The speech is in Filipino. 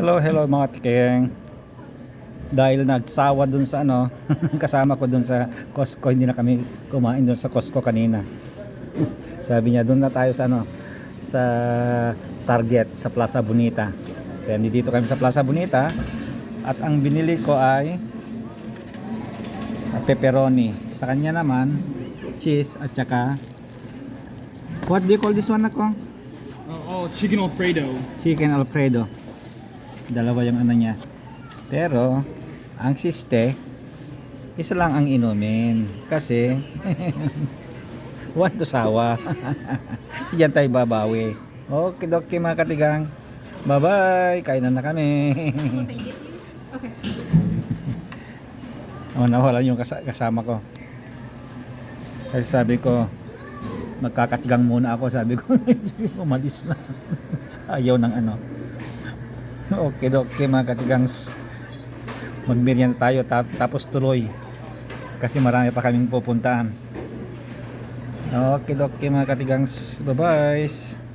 Hello, hello mga tikeng. Dahil nagsawa dun sa ano, kasama ko dun sa Costco, hindi na kami kumain dun sa Costco kanina. Sabi niya, dun na tayo sa ano, sa Target, sa Plaza Bonita. Kaya dito kami sa Plaza Bonita. At ang binili ko ay pepperoni. Sa kanya naman, cheese at saka What do you call this one ako? Oh, oh, chicken alfredo. chicken alfredo dalawa yung ano niya. Pero ang siste isa lang ang inumin. Kasi one to sawa. Diyan tayo babawi. Okay okay mga katigang. Bye bye kainan na kami. Okay. oh nawala yung kasa- kasama ko. Kasi sabi ko magkakatigang muna ako. Sabi ko umalis na. Ayaw ng ano okay okay mga katigangs. Magmerienda tayo tap- tapos tuloy. Kasi marami pa kaming pupuntahan. Okay okay mga katigangs. Bye bye